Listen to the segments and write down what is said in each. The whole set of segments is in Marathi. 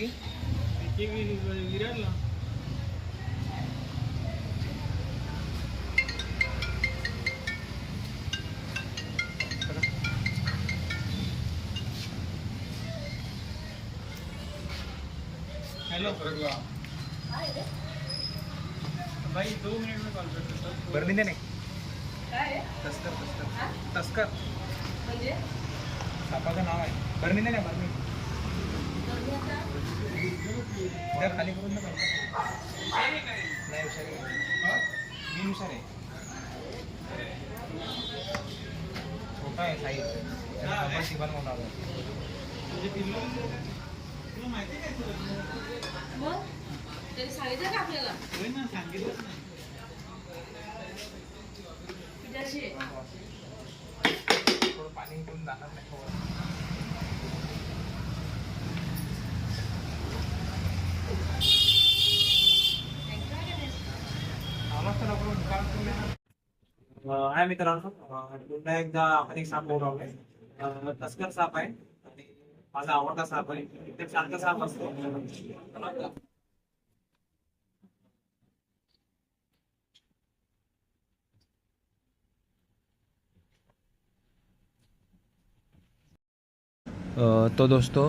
की? विरारला हॅलो भाई दो मिनट में कॉल कर सकता हूँ। बरं नाही. काय आहे? तस्कर तस्कर? तस्कर. म्हणजे? सापाचं नाव आहे. बरणी नाही त्या खाली करून नाही हुशार आहे. मी हुशार आहे. छोटा आहे साईज शिकवायला मोठा माहिती काय तुला सांगितलं का आपल्याला? हाय मित्रांनो. एकदा साप तस्कर साप साप एकदम शांत साप तो दोस्तों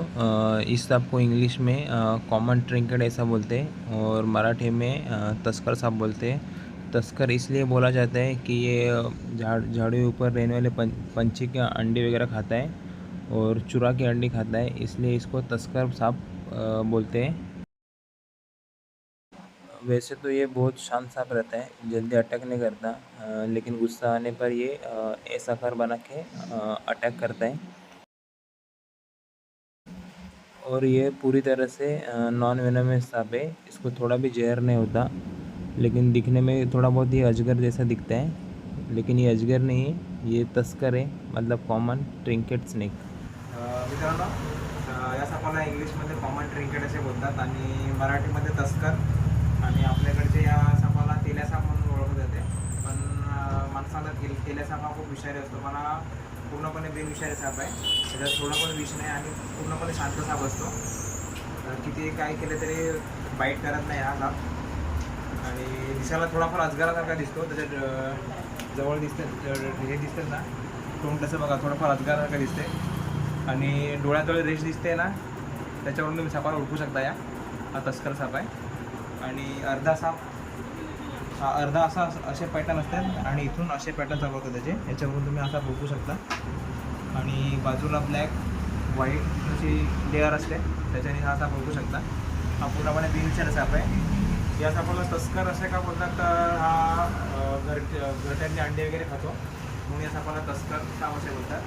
इस सांप को इंग्लिश में कॉमन ट्रिंकेट ऐसा बोलते हैं और मराठी में तस्कर सांप बोलते हैं। तस्कर इसलिए बोला जाता है कि ये झाड़, झाड़ू ऊपर रहने वाले पंछी के अंडे वगैरह खाता है और चुरा के अंडे खाता है, इसलिए इसको तस्कर सांप बोलते हैं। वैसे तो ये बहुत शांत सांप रहता है, जल्दी अटैक नहीं करता लेकिन गुस्सा आने पर ये ऐसा कर बना के अटैक करता है। और ये पूरी तरह से नॉन वेनमस सांप है, इसको थोड़ा भी जहर नहीं होता। लेकिन दिखने में थोड़ा बहुत ही अजगर जैसा दिखता है लेकिन ये अजगर नहीं है ये तस्कर है मतलब कॉमन ट्रिंकेट स्नेक मित्रांनो या सापाला इंग्लिशमध्ये कॉमन ट्रिंकेट असे बोलतात आणि मराठीमध्ये तस्कर आणि आपल्याकडचे या सापाला तेल्यासाप म्हणून ओळखलं जाते. पण माणसाला तेल तेल्यासाप हा खूप विषारी असतो. पण हा पूर्णपणे बेविषारी साप आहे. त्याच्यात थोडं पण विष नाही आणि पूर्णपणे शांत साप असतो. किती काय केलं तरी बाईट करत नाही हा साप. आणि दिसायला थोडाफार अजगारासारखा दिसतो त्याच्यात जवळ दिसते हे दिसते ना तोंड तसं बघा थोडंफार अजगारासारखं दिसते. आणि डोळ्याजवळ रेष दिसते ना त्याच्यावरून तुम्ही सापाला ओळखू शकता या. हा तस्कर साप आहे. आणि अर्धा साप हा अर्धा असा असे पॅटर्न असतात आणि इथून असे पॅटर्न चालू होतात त्याचे. याच्यावरून तुम्ही असा ओळखू शकता. आणि बाजूला ब्लॅक व्हाईट अशी लेअर असते त्याच्याने हा साप ओळखू शकता. हा पूर्णपणे बिनविषारी साप आहे. या सापाला तस्कर असे का बोलतात तर हा अं, घर अंडे वगैरे खातो. म्हणून या सापाला तस्कर साप असे बोलतात.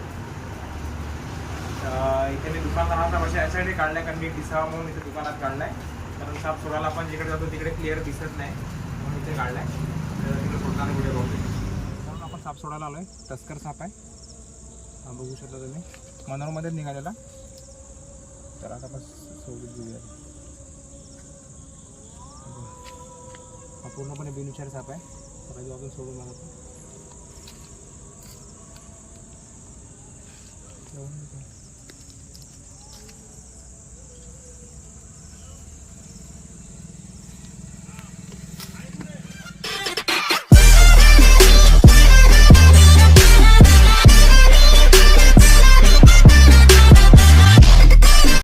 इथे मी दुकानात हा साप अशा यासाठी काढलाय कारण मी दिसावा म्हणून इथे दुकानात काढलाय. कारण साप सोडायला आपण जिकडे जातो तिकडे क्लिअर दिसत नाही. म्हणून इथे काढलाय. आहे तिकडे सोडताना व्हिडिओ बघतो म्हणून आपण साप सोडायला आलोय. तस्कर साप आहे. हा बघू शकता तुम्ही. मनोरमध्येच निघालेला. तर आता आपण सोडून देऊया हा पूर्णपणे बिनविचार साप आहे सकाळी जो आपण सोडून मला तो. जाऊन